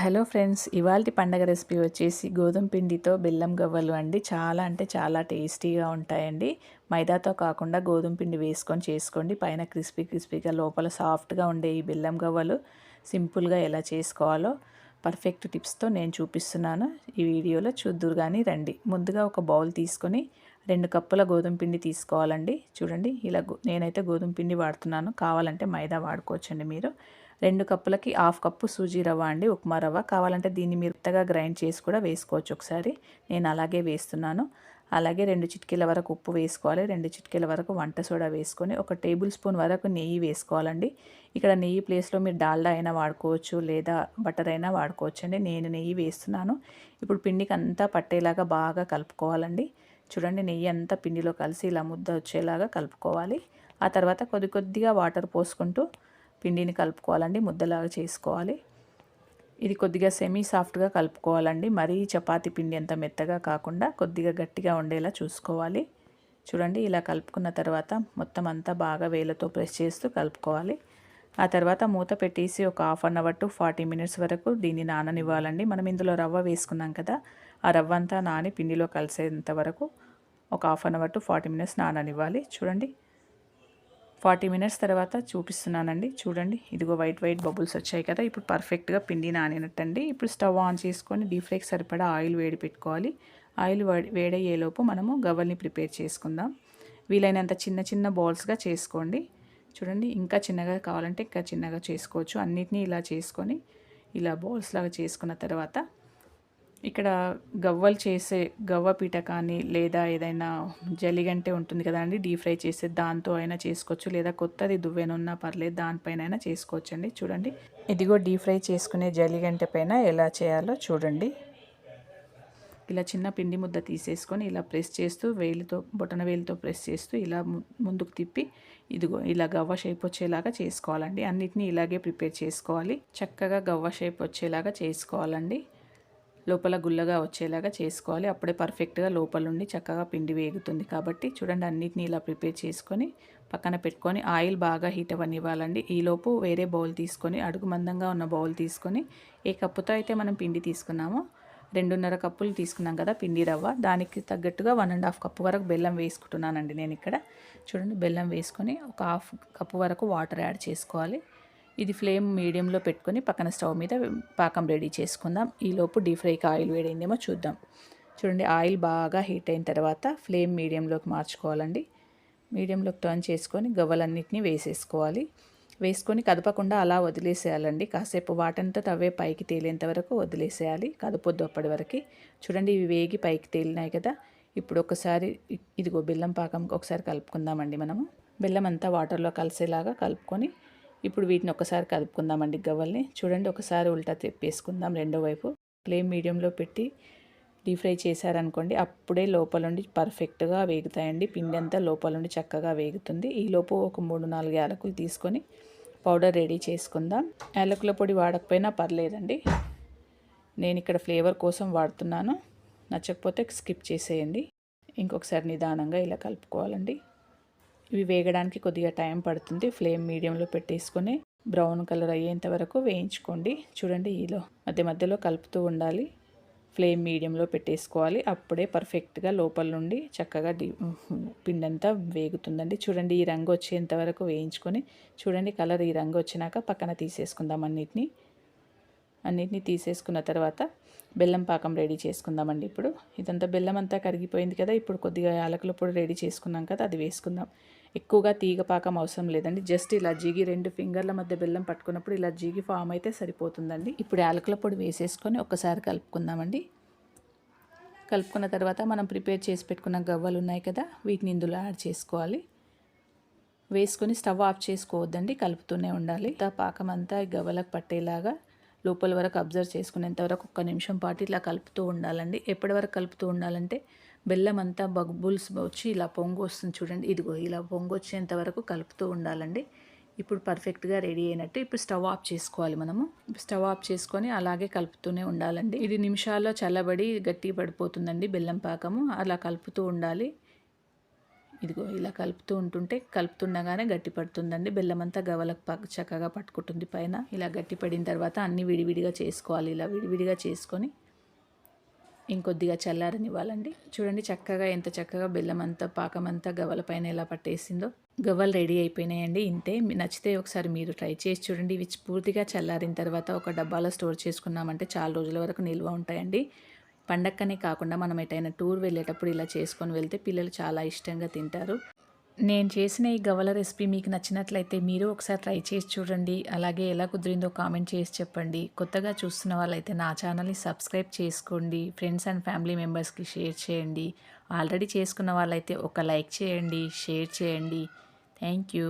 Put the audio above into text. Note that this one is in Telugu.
హలో ఫ్రెండ్స్ ఇవాళ పండగ రెసిపీ వచ్చేసి గోధుమ పిండితో బెల్లం గవ్వలు అండి. చాలా అంటే చాలా టేస్టీగా ఉంటాయండి. మైదాతో కాకుండా గోధుమ పిండి వేసుకొని చేసుకోండి. పైన క్రిస్పీ క్రిస్పీగా లోపల సాఫ్ట్గా ఉండే ఈ బెల్లం గవ్వలు సింపుల్గా ఎలా చేసుకోవాలో పర్ఫెక్ట్ టిప్స్తో నేను చూపిస్తున్నాను. ఈ వీడియోలో చూద్దురు కానీ రండి. ముందుగా ఒక బౌల్ తీసుకొని రెండు కప్పుల గోధుమ పిండి తీసుకోవాలండి. చూడండి ఇలా నేనైతే గోధుమ పిండి వాడుతున్నాను. కావాలంటే మైదా వాడుకోవచ్చండి మీరు. రెండు కప్పులకి హాఫ్ కప్పు సూజీ రవ్వ అండి ఉప్మా రవ్వ. కావాలంటే దీన్ని మీరు మెత్తగా గ్రైండ్ చేసి కూడా వేసుకోవచ్చు ఒకసారి. నేను అలాగే వేస్తున్నాను. అలాగే రెండు చిటికీల వరకు ఉప్పు వేసుకోవాలి. రెండు చిటికీల వరకు వంట సోడా వేసుకొని ఒక టేబుల్ స్పూన్ వరకు నెయ్యి వేసుకోవాలండి. ఇక్కడ నెయ్యి ప్లేస్లో మీరు డాల్డా అయినా వాడుకోవచ్చు లేదా బటర్ అయినా వాడుకోవచ్చు అండి. నేను నెయ్యి వేస్తున్నాను. ఇప్పుడు పిండికి అంతా పట్టేలాగా బాగా కలుపుకోవాలండి. చూడండి నెయ్యి అంతా పిండిలో కలిసి ఇలా ముద్ద వచ్చేలాగా కలుపుకోవాలి. ఆ తర్వాత కొద్ది కొద్దిగా వాటర్ పోసుకుంటూ పిండిని కలుపుకోవాలండి ముద్దలాగా చేసుకోవాలి. ఇది కొద్దిగా సెమీ సాఫ్ట్గా కలుపుకోవాలండి. మరీ చపాతి పిండి అంత మెత్తగా కాకుండా కొద్దిగా గట్టిగా ఉండేలా చూసుకోవాలి. చూడండి ఇలా కలుపుకున్న తర్వాత మొత్తం అంతా బాగా వేలతో ప్రెస్ చేస్తూ కలుపుకోవాలి. ఆ తర్వాత మూత పెట్టేసి ఒక half an hour to forty minutes వరకు దీన్ని నాననివ్వాలండి. మనం ఇందులో రవ్వ వేసుకున్నాం కదా ఆ రవ్వ అంతా నాని పిండిలో కలిసేంత వరకు ఒక half an hour to forty minutes నాననివ్వాలి. చూడండి ఫార్టీ మినిట్స్ తర్వాత చూపిస్తున్నానండి. చూడండి ఇదిగో వైట్ వైట్ బబుల్స్ వచ్చాయి కదా. ఇప్పుడు పర్ఫెక్ట్గా పిండి నానినట్టండి. ఇప్పుడు స్టవ్ ఆన్ చేసుకొని డీప్ ఫ్రైకి సరిపడా ఆయిల్ వేడి పెట్టుకోవాలి. ఆయిల్ వేడయ్యేలోపు మనము గవ్వల్ని ప్రిపేర్ చేసుకుందాం. వీలైనంత చిన్న చిన్న బాల్స్గా చేసుకోండి. చూడండి ఇంకా చిన్నగా కావాలంటే ఇంకా చిన్నగా చేసుకోవచ్చు. అన్నిటినీ ఇలా చేసుకొని ఇలా బాల్స్ లాగా చేసుకున్న తర్వాత ఇక్కడ గవ్వలు చేసే గవ్వ పీట కానీ లేదా ఏదైనా జలిగంటే ఉంటుంది కదండి డీప్ ఫ్రై చేసే దాంతో అయినా చేసుకోవచ్చు. లేదా కొత్తది దువ్వెనున్నా పర్లేదు దానిపైన అయినా చేసుకోవచ్చు అండి చూడండి. ఇదిగో డీప్ ఫ్రై చేసుకునే జలిగంట పైన ఎలా చేయాలో చూడండి. ఇలా చిన్న పిండి ముద్ద తీసేసుకొని ఇలా ప్రెస్ చేస్తూ వేలితో బొటన వేలితో ప్రెస్ చేస్తూ ఇలా ముందుకు తిప్పి ఇదిగో ఇలా గవ్వ షేప్ వచ్చేలాగా చేసుకోవాలండి. అన్నిటినీ ఇలాగే ప్రిపేర్ చేసుకోవాలి. చక్కగా గవ్వ షేప్ వచ్చేలాగా చేసుకోవాలండి. లోపల గుల్లగా వచ్చేలాగా చేసుకోవాలి. అప్పుడే పర్ఫెక్ట్గా లోపల నుండి చక్కగా పిండి వేగుతుంది కాబట్టి చూడండి అన్నిటిని ఇలా ప్రిపేర్ చేసుకొని పక్కన పెట్టుకొని ఆయిల్ బాగా హీట్ అవ్వనివ్వాలండి. ఈలోపు వేరే బౌల్ తీసుకొని అడుగు మందంగా ఉన్న బౌల్ తీసుకొని ఏ కప్పుతో అయితే మనం పిండి తీసుకున్నామో రెండున్నర కప్పులు తీసుకున్నాం కదా పిండి రవ్వ దానికి తగ్గట్టుగా వన్ అండ్ హాఫ్ కప్పు వరకు బెల్లం వేసుకుంటున్నానండి నేను ఇక్కడ చూడండి బెల్లం వేసుకొని ఒక హాఫ్ కప్పు వరకు వాటర్ యాడ్ చేసుకోవాలి. ఇది ఫ్లేమ్ మీడియంలో పెట్టుకొని పక్కన స్టవ్ మీద పాకం రెడీ చేసుకుందాం. ఈలోపు డీప్ ఫ్రైకి ఆయిల్ వేడైందేమో చూద్దాం. చూడండి ఆయిల్ బాగా హీట్ అయిన తర్వాత ఫ్లేమ్ మీడియంలోకి మార్చుకోవాలండి. మీడియంలోకి టర్న్ చేసుకొని గవ్వలన్నింటినీ వేసేసుకోవాలి. వేసుకొని కదపకుండా అలా వదిలేసేయాలండి. కాసేపు వాటంతా అవే పైకి తేలేంత వరకు వదిలేసేయాలి. కదపొద్దు అప్పటి వరకు. చూడండి ఇవి వేగి పైకి తేలినాయి కదా. ఇప్పుడు ఒకసారి ఇదిగో బెల్లం పాకం ఒకసారి కలుపుకుందామండి మనము. బెల్లం అంతా వాటర్లో కలిసేలాగా కలుపుకొని ఇప్పుడు వీటిని ఒకసారి కలుపుకుందామండి గవ్వల్ని. చూడండి ఒకసారి ఉల్టా తెప్పేసుకుందాం రెండో వైపు. ఫ్లేమ్ మీడియంలో పెట్టి డీప్ ఫ్రై చేశారనుకోండి అప్పుడే లోపల నుండి పర్ఫెక్ట్గా వేగుతాయండి. పిండి అంతా లోపల నుండి చక్కగా వేగుతుంది. ఈలోపు ఒక మూడు నాలుగు యాలకులు తీసుకొని పౌడర్ రెడీ చేసుకుందాం. యాలకుల పొడి వాడకపోయినా పర్లేదండి. నేను ఇక్కడ ఫ్లేవర్ కోసం వాడుతున్నాను. నచ్చకపోతే స్కిప్ చేసేయండి. ఇంకొకసారి నిదానంగా ఇలా కలుపుకోవాలండి. ఇవి వేగడానికి కొద్దిగా టైం పడుతుంది. ఫ్లేమ్ మీడియంలో పెట్టేసుకొని బ్రౌన్ కలర్ అయ్యేంత వరకు వేయించుకోండి. చూడండి ఈలో మధ్య మధ్యలో కలుపుతూ ఉండాలి. ఫ్లేమ్ మీడియంలో పెట్టేసుకోవాలి. అప్పుడే పర్ఫెక్ట్గా లోపల నుండి చక్కగా డి పిండంతా వేగుతుందండి. చూడండి ఈ రంగు వచ్చేంత వరకు వేయించుకొని చూడండి కలర్ ఈ రంగు వచ్చినాక పక్కన తీసేసుకుందాం అన్నిటినీ. అన్నిటినీ తీసేసుకున్న తర్వాత బెల్లం పాకం రెడీ చేసుకుందామండి ఇప్పుడు. ఇదంతా బెల్లం అంతా కరిగిపోయింది కదా ఇప్పుడు కొద్దిగా యాలకుల పొడి రెడీ చేసుకున్నాం కదా అది వేసుకుందాం. ఎక్కువగా తీగ పాకం అవసరం లేదండి జస్ట్ ఇలా జిగి రెండు ఫింగర్ల మధ్య బెల్లం పట్టుకున్నప్పుడు ఇలా జీగి ఫామ్ అయితే సరిపోతుందండి. ఇప్పుడు యాలకుల పొడి వేసేసుకొని ఒకసారి కలుపుకుందామండి. కలుపుకున్న తర్వాత మనం ప్రిపేర్ చేసి పెట్టుకున్న గవ్వలు ఉన్నాయి కదా వీటిని ఇందులో యాడ్ చేసుకోవాలి. వేసుకొని స్టవ్ ఆఫ్ చేసుకోవద్దండి కలుపుతూనే ఉండాలి. పాకం అంతా గవ్వలకు పట్టేలాగా లోపల వరకు అబ్జర్వ్ చేసుకునేంత వరకు ఒక్క నిమిషం పాటు ఇట్లా కలుపుతూ ఉండాలండి. ఎప్పటి వరకు కలుపుతూ ఉండాలంటే బెల్లం అంతా బగ్బుల్స్ వచ్చి ఇలా పొంగు వస్తుంది చూడండి. ఇదిగో ఇలా పొంగు వచ్చేంత వరకు కలుపుతూ ఉండాలండి. ఇప్పుడు పర్ఫెక్ట్గా రెడీ అయినట్టు ఇప్పుడు స్టవ్ ఆఫ్ చేసుకోవాలి మనము. స్టవ్ ఆఫ్ చేసుకొని అలాగే కలుపుతూనే ఉండాలండి. ఇది నిమిషాల్లో చల్లబడి గట్టి పడిపోతుందండి బెల్లం పాకము. అలా కలుపుతూ ఉండాలి. ఇదిగో ఇలా కలుపుతూ ఉంటుంటే కలుపుతుండగానే గట్టి పడుతుందండి బెల్లం అంతా గవలకు ప చక్కగా పట్టుకుంటుంది పైన. ఇలా గట్టి పడిన తర్వాత అన్నీ విడివిడిగా చేసుకోవాలి. ఇలా విడివిడిగా చేసుకొని ఇంకొద్దిగా చల్లారనివ్వాలండి. చూడండి చక్కగా ఎంత చక్కగా బెల్లం అంతా పాకం అంతా గవ్వల పైన ఎలా పట్టేసిందో. గవ్వలు రెడీ అయిపోయినాయండి ఇంతే. నచ్చితే ఒకసారి మీరు ట్రై చేసి చూడండి. ఇవి పూర్తిగా చల్లారిన తర్వాత ఒక డబ్బాలో స్టోర్ చేసుకున్నామంటే చాలా రోజుల వరకు నిల్వ ఉంటాయండి. పండక్కనే కాకుండా మనం ఎటైనా టూర్ వెళ్ళేటప్పుడు ఇలా చేసుకొని వెళ్తే పిల్లలు చాలా ఇష్టంగా తింటారు. నేను చేసిన ఈ గవల రెసిపీ మీకు నచ్చినట్లయితే మీరు ఒకసారి ట్రై చేసి చూడండి. అలాగే ఎలా కుదిరిందో కామెంట్ చేసి చెప్పండి. కొత్తగా చూస్తున్న వాళ్ళైతే నా ఛానల్ని సబ్స్క్రైబ్ చేసుకోండి. ఫ్రెండ్స్ అండ్ ఫ్యామిలీ మెంబర్స్కి షేర్ చేయండి. ఆల్రెడీ చేసుకున్న వాళ్ళైతే ఒక లైక్ చేయండి షేర్ చేయండి. Thank you.